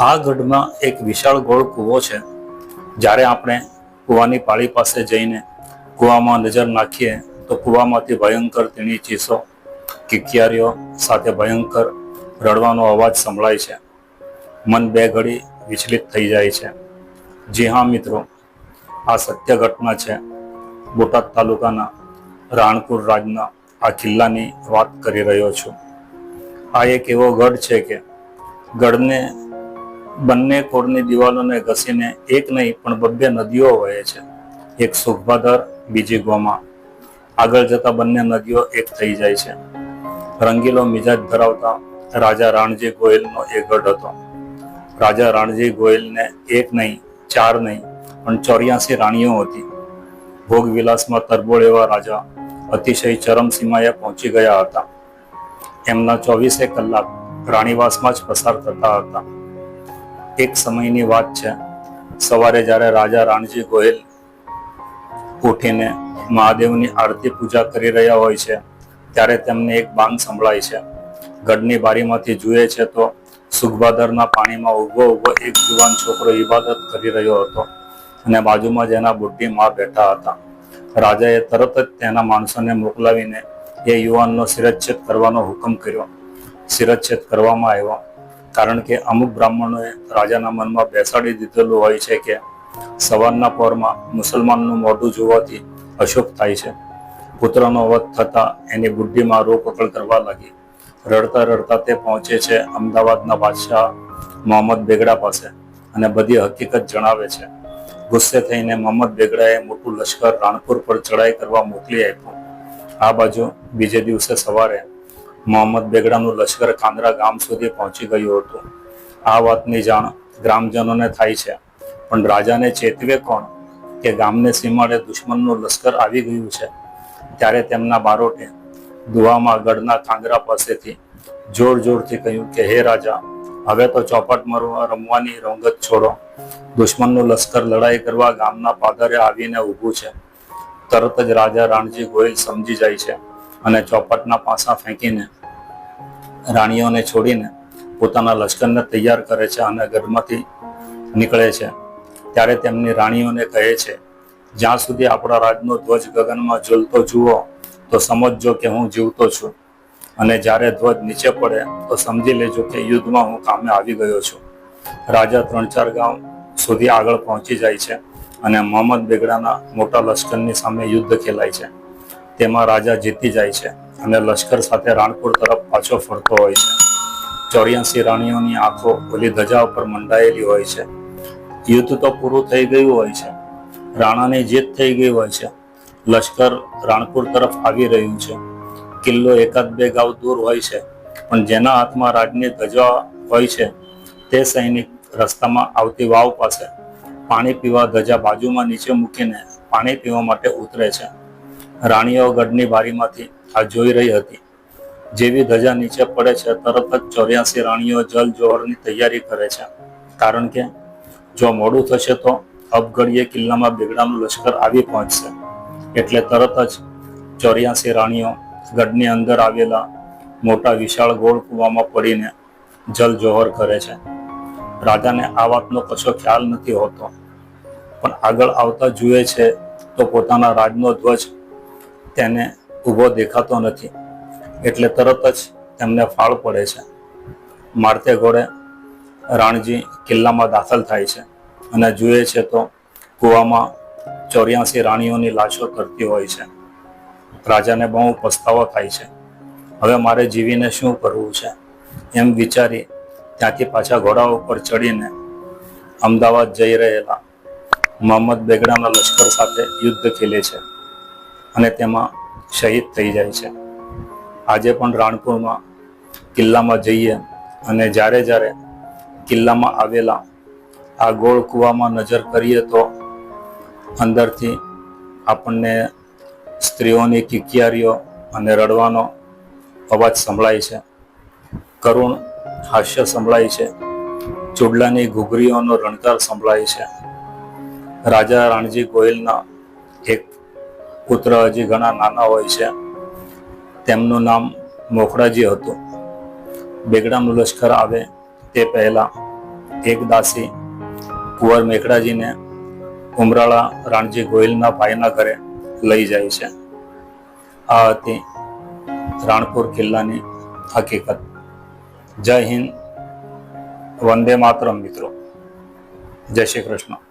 આ ગઢમાં એક વિશાળ ગોળ કૂવો છે. જ્યારે આપણે કૂવાની પાળી પાસે જઈને કૂવામાં નજર નાખીએ, તો કૂવામાંથી ભયંકર તેની ચીસો, કિકિયારીઓ સાથે ભયંકર રડવાનો અવાજ સંભળાય છે. મન બે ઘડી વિચલિત થઈ જાય છે. જી હા, મિત્રો, આ સત્ય ઘટના છે. બોટાદ તાલુકાના રાણપુર રાજના આ કિલ્લાની વાત કરી રહ્યો છું. આ એક એવો ગઢ છે કે ગઢને બંને કોરની દિવાલોને ઘસીને એક નહીં, પણ બબ્બે નદીઓ વહે છે. એક સુખભાદર બીજી ગોમા. આગળ જતા બંને નદીઓ એક થઈ જાય છે. રંગીલો મિજાજ ધરાવતા રાજા રાણજી ગોયલનો એ ગઢ હતો. રાજા રાણજી ગોયલને એક નહીં, ચાર નહીં, પણ ચોર્યાસી રાણીઓ હતી. ભોગવિલાસમાં તરબોળ એવા રાજા અતિશય ચરમસીમાએ પહોંચી ગયા હતા. એમના ચોવીસે કલાક રાણીવાસમાં જ પસાર થતા હતા. એક સમયની વાત છે. સવારે જ્યારે રાજા રાણજી ગોહિલ ઉઠીને મહાદેવની આરતી પૂજા કરી રહ્યા હોય છે, ત્યારે તેમને એક બાંધ સંભળાય છે. ગઢની બારીમાંથી જુએ છે તો સુખભાદરના પાણીમાં ઊભો ઊભો એક જુવાન છોકરો ઇબાદત કરી રહ્યો હતો અને બાજુમાં જ એના બુઢી માં બેઠા હતા. રાજાએ તરત જ તેના માણસોને મોકલાવીને એ યુવાનનો શિરચ્છેદ કરવાનો હુકમ કર્યો. શિરચ્છેદ કરવામાં આવ્યો. કારણ કે અમુક બ્રાહ્મણોએ રાજાના મનમાં બેસાડી દીધેલું હોય છે કે સવારના પહોરમાં મુસલમાનનું મોઢું જોવાથી અશુભ થાય છે. પુત્રનો વધ થતાં એની બુદ્ધિમાં રોકકળ કરવા લાગી. રડતા રડતા તે પહોંચે છે અમદાવાદના બાદશાહ મોહમ્મદ બેગડા પાસે અને બધી હકીકત જણાવે છે. ગુસ્સે થઈને મોહમ્મદ બેગડાએ મોટું લશ્કર રાણપુર પર ચડાઈ કરવા મોકલી આપ્યું. આ બાજુ બીજે દિવસે સવારે મોહમ્મદ બેગડાનું લશ્કર કાંદરા ગામ સુધી પહોંચી ગયું હતું. આ વાતની જાણ ગ્રામજનોને થાય છે. પણ રાજાને ચેતવે કોણ કે ગામને સીમાડે દુશ્મનનું લશ્કર આવી ગયું છે? ત્યારે તેમના બારોટે દુવામાં ગઢના કાંગરા પાસેથી જોર જોરથી કહ્યું કે, હે રાજા, હવે તો ચોપટ રમવાની રંગત છોડો. દુશ્મનનું લશ્કર લડાઈ કરવા ગામના પાદરે આવીને ઊભું છે. તરત જ રાજા રાણજી ગોયલ સમજી જાય છે. અને ચોપટના પાસા ફેંકીને રાણીઓને છોડીને પોતાના લશ્કરને તૈયાર કરે છે અને ગઢમાંથી નીકળે છે. ત્યારે તેમની રાણીઓને કહે છે, જ્યાં સુધી આપણા રાજનો ધ્વજ ગગનમાં ઝૂલતો જુઓ, તો સમજજો કે હું જીવતો છું. અને જ્યારે ધ્વજ નીચે પડે, તો સમજી લેજો કે યુદ્ધમાં હું કામે આવી ગયો છું. રાજા ત્રણ ચાર ગામ સુધી આગળ પહોંચી જાય છે અને મોહમ્મદ બેગડાના મોટા લશ્કરની સામે યુદ્ધ ખેલાય છે. તેમાં રાજા જીતી જાય છે અને લશ્કર સાથે રાણપુર તરફ પાછો ફરતો હોય છે. ચોર્યાસી રાણીઓની આંખો ઓલી ધજા ઉપર મંડાયેલી હોય છે. યુદ્ધ તો પૂરું થઈ ગયું હોય છે. રાણાની જીત થઈ ગઈ હોય છે. લશ્કર રાણપુર તરફ આવી રહ્યું છે. કિલ્લો એકાદ બે ગાવ દૂર હોય છે, પણ જેના હાથમાં રાજની ધજા હોય છે, તે સૈનિક રસ્તામાં આવતી વાવ પાસે પાણી પીવા ધજા બાજુમાં નીચે મૂકીને પાણી પીવા માટે ઉતરે છે. રાણીઓ ગઢની બારીમાંથી આ જોઈ રહી હતી. જેવી ધજા નીચે પડે છે, તરત જ ચોર્યાસી રાણીઓ જલ જોહરની તૈયારી કરે છે. કારણ કે, જો મોડું થશે તો અબગડીએ કિલ્લામાં બેગડાનું લશ્કર આવી પહોંચશે. એટલે તરત જ ચોર્યાસી રાણીઓ ગઢની અંદર આવેલા મોટા વિશાળ ગોળ કૂવામાં પડીને જલ જોહર કરે છે. રાજાને આ વાતનો કશો ખ્યાલ નથી હોતો. પણ આગળ આવતા જુએ છે તો પોતાના રાજનો ધ્વજ તેને ઊભો દેખાતો નથી. એટલે તરત જ તેમને ફાળ પડે છે. મારતે ઘોડે રાણજી કિલ્લામાં દાખલ થાય છે અને જુએ છે તો કૂવામાં ચોર્યાસી રાણીઓની લાશો તરતી હોય છે. રાજાને બહુ પસ્તાવો થાય છે. હવે મારે જીવીને શું કરવું છે? એમ વિચારી ત્યાંથી પાછા ઘોડા ઉપર ચડીને અમદાવાદ જઈ રહેલા મોહમ્મદ બેગડાના લશ્કર સાથે યુદ્ધ ખેલે છે. અને તેમાં શહીદ થઈ જાય છે. આજે પણ રાણપુરમાં કિલ્લામાં જઈએ અને જ્યારે જ્યારે કિલ્લામાં આવેલા આ ગોળ કૂવામાં નજર કરીએ તો અંદરથી આપણને સ્ત્રીઓની કિકિયારીઓ અને રડવાનો અવાજ સંભળાય છે. કરુણ હાસ્ય સંભળાય છે. ચૂડલાની ઘૂઘરીઓનો રણકાર સંભળાય છે. રાજા રાણજી ગોયલના એક પુત્ર હજી ઘણા નાના હોય છે. તેમનું નામ મોખડાજી હતું. બેગડાનું લશ્કર આવે તે પહેલા એક દાસી કુંવર મેખડાજીને ઉમરાળા રાણજી ગોહિલના ભાઈના ઘરે લઈ જાય છે. આ હતી રાણપુર કિલ્લાની હકીકત. જય હિન્દ, વંદે માતરમ મિત્રો. જય શ્રી કૃષ્ણ.